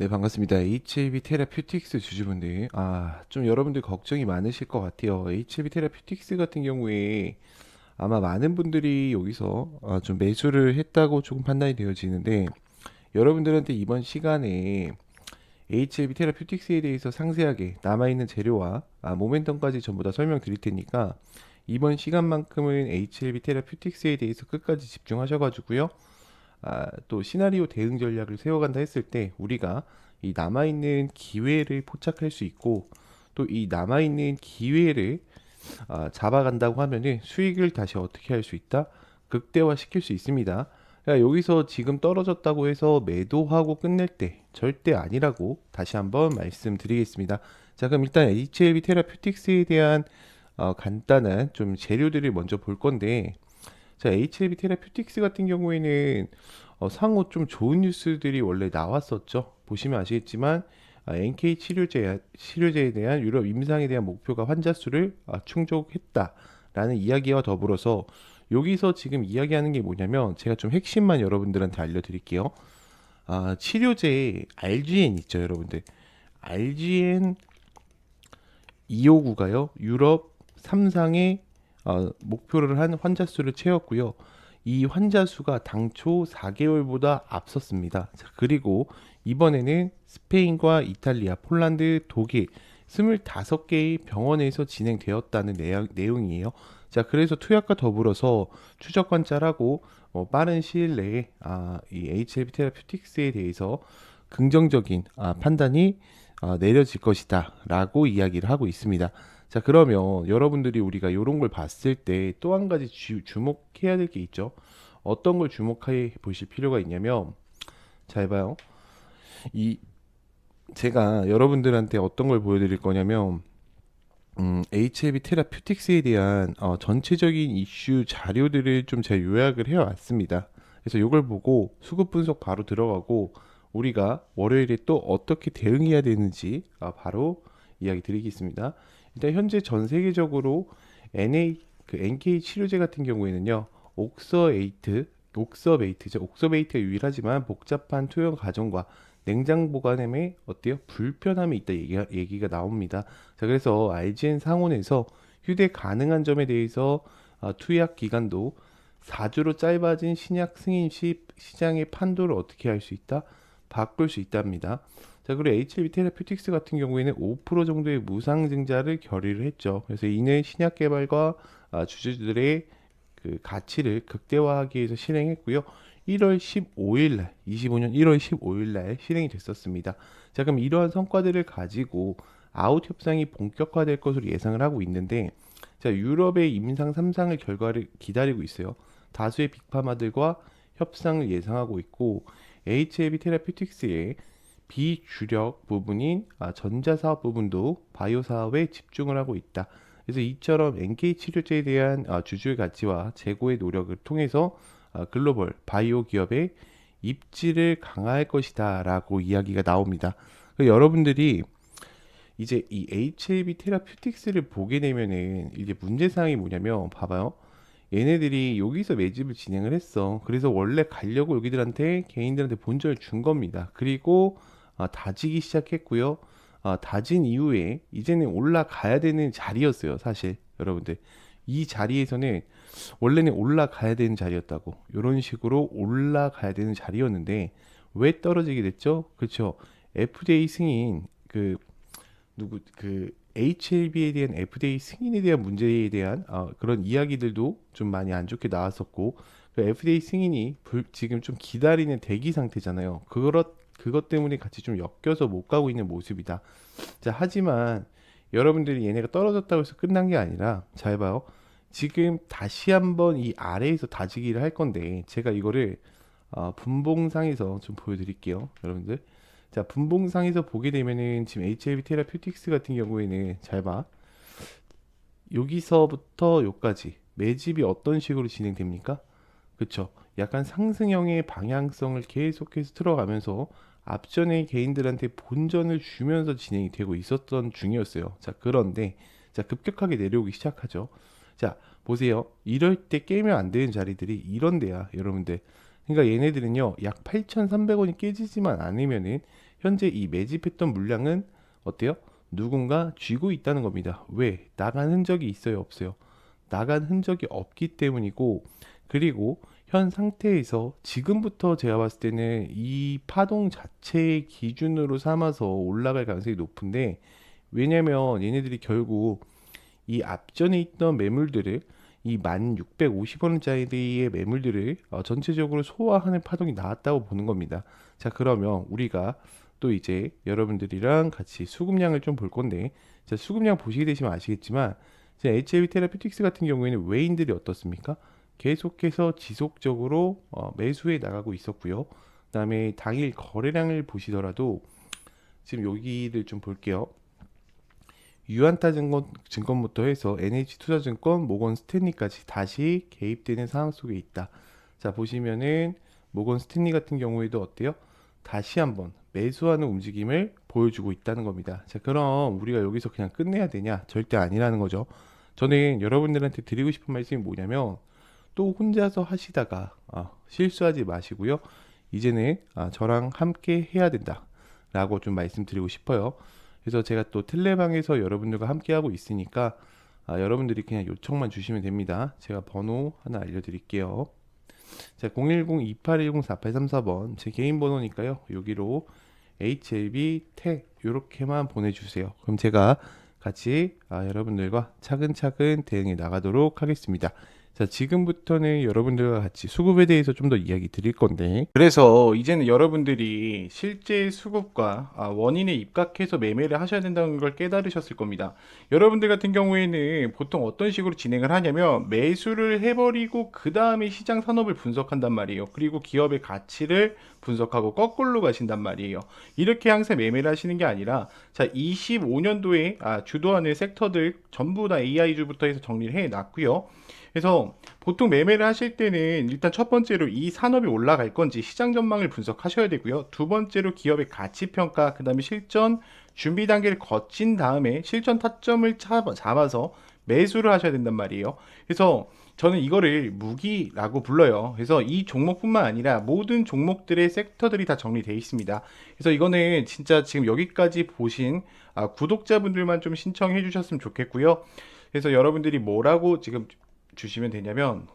네, 반갑습니다. HLB 테라퓨틱스 주주분들. 아, 좀 여러분들 걱정이 많으실 것 같아요. HLB 테라퓨틱스 같은 경우에 아마 많은 분들이 여기서 아, 좀 매수를 했다고 조금 판단이 되어지는데 여러분들한테 이번 시간에 HLB 테라퓨틱스에 대해서 상세하게 남아있는 재료와 아, 모멘텀까지 전부 다 설명드릴 테니까 이번 시간만큼은 HLB 테라퓨틱스에 대해서 끝까지 집중하셔가지고요. 아, 또 시나리오 대응 전략을 세워간다 했을 때 우리가 이 남아있는 기회를 포착할 수 있고 또 이 남아있는 기회를 아, 잡아간다고 하면은 수익을 다시 어떻게 할 수 있다? 극대화 시킬 수 있습니다. 그러니까 여기서 지금 떨어졌다고 해서 매도하고 끝낼 때 절대 아니라고 다시 한번 말씀드리겠습니다. 자, 그럼 일단 HLB 테라퓨틱스에 대한 어, 간단한 좀 재료들을 먼저 볼 건데 자, HLB 테라퓨틱스 같은 경우에는 어, 상호 좀 좋은 뉴스들이 원래 나왔었죠. 보시면 아시겠지만 아, NK 치료제 치료제에 대한 유럽 임상에 대한 목표가 환자 수를 아, 충족했다라는 이야기와 더불어서 여기서 지금 이야기하는 게 뭐냐면 제가 좀 핵심만 여러분들한테 알려드릴게요. 아, 치료제 RGN 있죠, 여러분들. RGN 259가요. 유럽 3상의 어, 목표를 한 환자 수를 채웠고요. 이 환자 수가 당초 4개월보다 앞섰습니다. 자, 그리고 이번에는 스페인과 이탈리아, 폴란드, 독일 25개의 병원에서 진행되었다는 내용, 내용 이에요. 자, 그래서 투약과 더불어서 추적 관찰하고 어, 빠른 시일 내에 아, 이 HLB 테라퓨틱스에 대해서 긍정적인 아, 판단이 아, 내려질 것이다 라고 이야기를 하고 있습니다. 자, 그러면 여러분들이 우리가 이런 걸 봤을 때 또 한 가지 주, 주목해야 될 게 있죠. 어떤 걸 주목해 보실 필요가 있냐면 잘 봐요. 이 제가 여러분들한테 어떤 걸 보여드릴 거냐면 음, HLB 테라퓨틱스에 대한 어, 전체적인 이슈 자료들을 좀 제가 요약을 해왔습니다. 그래서 이걸 보고 수급 분석 바로 들어가고 우리가 월요일에 또 어떻게 대응해야 되는지 아, 바로 이야기 드리겠습니다. 일단 현재 전 세계적으로 NA 그 NK 치료제 같은 경우에는요. 옥서에이트, 옥서베이트죠. 옥서베이트가 유일하지만 복잡한 투여 과정과 냉장 보관함에 어때요? 불편함이 있다 얘기가, 얘기가 나옵니다. 자, 그래서 RGN 상온에서 휴대 가능한 점에 대해서 아, 투약 기간도 4주로 짧아진 신약 승인 시 시장의 판도를 어떻게 할 수 있다? 바꿀 수 있답니다. 자, 그리고 HLB 테라퓨틱스 같은 경우에는 5% 정도의 무상증자를 결의를 했죠. 그래서 이는 신약 개발과 아, 주주들의 그 가치를 극대화하기 위해서 실행했고요. 1월 15일 날, 25년 1월 15일 날 실행이 됐었습니다. 자, 그럼 이러한 성과들을 가지고 아웃 협상이 본격화될 것으로 예상을 하고 있는데, 자, 유럽의 임상 3상을 결과를 기다리고 있어요. 다수의 빅파마들과 협상을 예상하고 있고, HLB 테라퓨틱스의 비주력 부분인 아, 전자 사업 부분도 바이오 사업에 집중을 하고 있다. 그래서 이처럼 NK 치료제에 대한 아, 주주의 가치와 재고의 노력을 통해서 아, 글로벌 바이오 기업의 입지를 강화할 것이다 라고 이야기가 나옵니다. 여러분들이 이제 이 HLB 테라퓨틱스를 보게 되면은 이제 문제사항이 뭐냐면 봐봐요. 얘네들이 여기서 매집을 진행을 했어. 그래서 원래 가려고 여기들한테 개인들한테 본전을 준 겁니다. 그리고 아, 다지기 시작했고요. 아, 다진 이후에 이제는 올라가야 되는 자리였어요. 사실 여러분들 이 자리에서는 원래는 올라가야 되는 자리였다고 이런 식으로 올라가야 되는 자리였는데 왜 떨어지게 됐죠? 그렇죠. FDA 승인 그 누구 그 HLB에 대한 FDA 승인에 대한 문제에 대한 어, 그런 이야기들도 좀 많이 안 좋게 나왔었고 그 FDA 승인이 불, 지금 좀 기다리는 대기 상태잖아요. 그것 그것 때문에 같이 좀 엮여서 못 가고 있는 모습이다. 자, 하지만 여러분들이 얘네가 떨어졌다고 해서 끝난 게 아니라 잘 봐요. 지금 다시 한번 이 아래에서 다지기를 할 건데 제가 이거를 어, 분봉상에서 좀 보여드릴게요, 여러분들. 자, 분봉상에서 보게 되면은 지금 HLB 테라퓨틱스 같은 경우에는 잘 봐. 여기서부터 여기까지 매집이 어떤 식으로 진행됩니까? 그쵸? 약간 상승형의 방향성을 계속해서 들어가면서 앞전에 개인들한테 본전을 주면서 진행이 되고 있었던 중이었어요. 자, 그런데 자, 급격하게 내려오기 시작하죠. 자, 보세요. 이럴 때 깨면 안 되는 자리들이 이런 데야, 여러분들. 그러니까 얘네들은요, 약 8,300원이 깨지지만 않으면은 현재 이 매집했던 물량은 어때요? 누군가 쥐고 있다는 겁니다. 왜? 나간 흔적이 있어요, 없어요? 나간 흔적이 없기 때문이고 그리고 현 상태에서 지금부터 제가 봤을 때는 이 파동 자체의 기준으로 삼아서 올라갈 가능성이 높은데 왜냐면 얘네들이 결국 이 앞전에 있던 매물들을 이 1650원짜리의 매물들을 어, 전체적으로 소화하는 파동이 나왔다고 보는 겁니다. 자, 그러면 우리가 또 이제 여러분들이랑 같이 수급량을 좀 볼 건데, 자, 수급량 보시게 되시면 아시겠지만, 이제 HLB 테라피틱스 같은 경우에는 외인들이 어떻습니까? 계속해서 지속적으로 어, 매수해 나가고 있었고요. 그다음에 당일 거래량을 보시더라도 지금 여기를 좀 볼게요. 유한타 증권, 증권부터 해서 NH투자증권, 모건 스탠리까지 다시 개입되는 상황 속에 있다. 자 보시면은 모건 스탠리 같은 경우에도 어때요? 다시 한번 매수하는 움직임을 보여주고 있다는 겁니다. 자 그럼 우리가 여기서 그냥 끝내야 되냐? 절대 아니라는 거죠. 저는 여러분들한테 드리고 싶은 말씀이 뭐냐면 또 혼자서 하시다가 아, 실수하지 마시고요. 이제는 아, 저랑 함께 해야 된다 라고 좀 말씀드리고 싶어요. 그래서 제가 또 텔레방에서 여러분들과 함께 하고 있으니까 아, 여러분들이 그냥 요청만 주시면 됩니다. 제가 번호 하나 알려드릴게요. 자, 010-2810-4834번 제 개인 번호니까요. 여기로 HLB 태 이렇게만 보내주세요. 그럼 제가 같이 아, 여러분들과 차근차근 대응해 나가도록 하겠습니다. 자, 지금부터는 여러분들과 같이 수급에 대해서 좀 더 이야기 드릴 건데. 그래서 이제는 여러분들이 실제 수급과 아, 원인에 입각해서 매매를 하셔야 된다는 걸 깨달으셨을 겁니다. 여러분들 같은 경우에는 보통 어떤 식으로 진행을 하냐면 매수를 해버리고 그 다음에 시장 산업을 분석한단 말이에요. 그리고 기업의 가치를 분석하고 거꾸로 가신단 말이에요. 이렇게 항상 매매를 하시는 게 아니라 자 25년도에 아, 주도하는 섹터들 전부 다 AI주부터 해서 정리를 해 놨고요. 그래서 보통 매매를 하실 때는 일단 첫 번째로 이 산업이 올라갈 건지 시장 전망을 분석하셔야 되고요. 두 번째로 기업의 가치 평가, 그 다음에 실전 준비 단계를 거친 다음에 실전 타점을 잡아- 잡아서 매수를 하셔야 된단 말이에요. 그래서 저는 이거를 무기라고 불러요. 그래서 이 종목뿐만 아니라 모든 종목들의 섹터들이 다 정리되어 있습니다. 그래서 이거는 진짜 지금 여기까지 보신 아, 구독자분들만 좀 신청해 주셨으면 좋겠고요. 그래서 여러분들이 뭐라고 지금 주시면 되냐면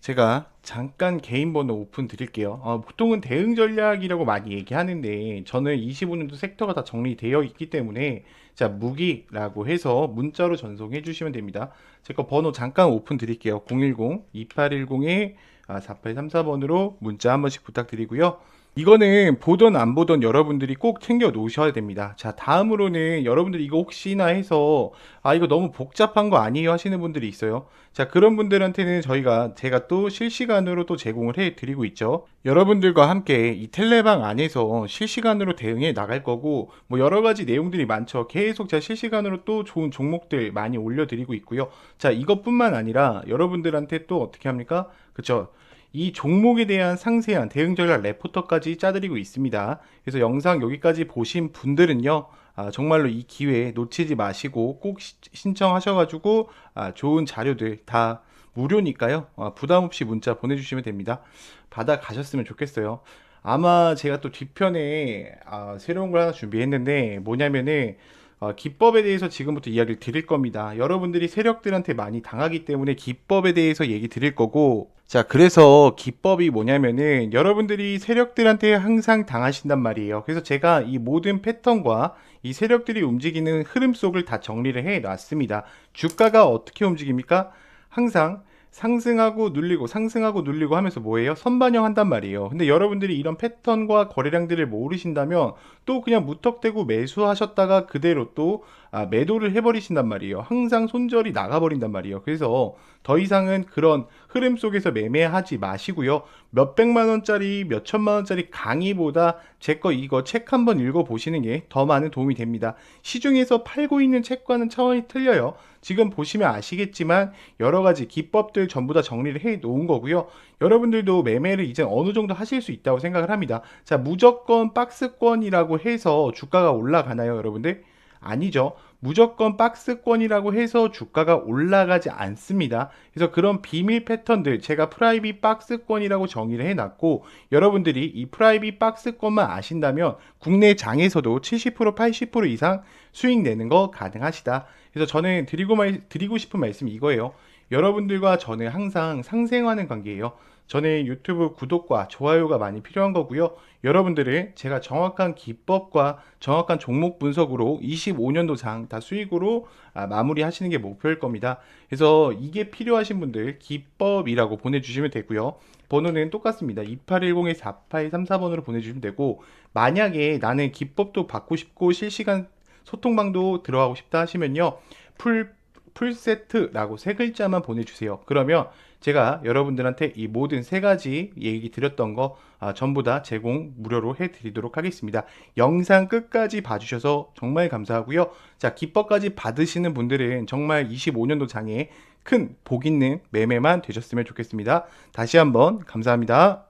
제가 잠깐 개인 번호 오픈 드릴게요. 어, 보통은 대응 전략이라고 많이 얘기하는데 저는 25년도 sek터가 다 정리되어 있기 때문에 자 무기라고 해서 문자로 전송해 주시면 됩니다. 제가 번호 잠깐 오픈 드릴게요. 010-2810에 4834번으로 문자 한 번씩 부탁드리고요. 이거는 보던 안 보던 여러분들이 꼭 챙겨 놓으셔야 됩니다. 자, 다음으로는 여러분들이 이거 혹시나 해서 아, 이거 너무 복잡한 거 아니에요 하시는 분들이 있어요. 자, 그런 분들한테는 저희가 제가 또 실시간으로 또 제공을 해 드리고 있죠. 여러분들과 함께 이 텔레방 안에서 실시간으로 대응해 나갈 거고 뭐 여러 가지 내용들이 많죠. 계속 제가 실시간으로 또 좋은 종목들 많이 올려 드리고 있고요. 자, 이것뿐만 아니라 여러분들한테 또 어떻게 합니까? 그쵸? 이 종목에 대한 상세한 대응 전략 레포터까지 짜드리고 있습니다. 그래서 영상 여기까지 보신 분들은요, 아, 정말로 이 기회 놓치지 마시고 꼭 시- 신청하셔가지고 아, 좋은 자료들 다 무료니까요. 아, 부담 없이 문자 보내주시면 됩니다. 받아 가셨으면 좋겠어요. 아마 제가 또 뒤편에 아, 새로운 걸 하나 준비했는데 뭐냐면은 어, 기법에 대해서 지금부터 이야기를 드릴 겁니다. 여러분들이 세력들한테 많이 당하기 때문에 기법에 대해서 얘기 드릴 거고, 자, 그래서 기법이 뭐냐면은 여러분들이 세력들한테 항상 당하신단 말이에요. 그래서 제가 이 모든 패턴과 이 세력들이 움직이는 흐름 속을 다 정리를 해 놨습니다. 주가가 어떻게 움직입니까? 항상 상승하고 눌리고 상승하고 눌리고 하면서 뭐예요? 선반영 한단 말이에요. 근데 여러분들이 이런 패턴과 거래량들을 모르신다면 또 그냥 무턱대고 매수하셨다가 그대로 또 아, 매도를 해버리신단 말이에요. 항상 손절이 나가버린단 말이에요. 그래서 더 이상은 그런 흐름 속에서 매매하지 마시고요. 몇백만 원짜리, 몇천만 원짜리 강의보다 제 거 이거 책 한번 읽어보시는 게 더 많은 도움이 됩니다. 시중에서 팔고 있는 책과는 차원이 틀려요. 지금 보시면 아시겠지만 여러 가지 기법들 전부 다 정리를 해 놓은 거고요. 여러분들도 매매를 이제 어느 정도 하실 수 있다고 생각을 합니다. 자, 무조건 박스권이라고 해서 주가가 올라가나요, 여러분들? 아니죠. 무조건 박스권이라고 해서 주가가 올라가지 않습니다. 그래서 그런 비밀 패턴들 제가 프라이빗 박스권이라고 정의를 해놨고 여러분들이 이 프라이빗 박스권만 아신다면 국내 장에서도 70% 80% 이상 수익 내는 거 가능하시다. 그래서 저는 드리고 말, 드리고 싶은 말씀이 이거예요. 여러분들과 저는 항상 상생하는 관계예요. 저는 유튜브 구독과 좋아요가 많이 필요한 거고요. 여러분들은 제가 정확한 기법과 정확한 종목 분석으로 25년도 장 다 수익으로 아, 마무리 하시는 게 목표일 겁니다. 그래서 이게 필요하신 분들 기법이라고 보내주시면 되고요. 번호는 똑같습니다. 2810-4834번으로 보내주시면 되고 만약에 나는 기법도 받고 싶고 실시간 소통방도 들어가고 싶다 하시면요. 풀 풀세트라고 세 글자만 보내주세요. 그러면 제가 여러분들한테 이 모든 세 가지 얘기 드렸던 거 아, 전부 다 제공 무료로 해드리도록 하겠습니다. 영상 끝까지 봐주셔서 정말 감사하고요. 자, 기법까지 받으시는 분들은 정말 25년도 장에 큰 복 있는 매매만 되셨으면 좋겠습니다. 다시 한번 감사합니다.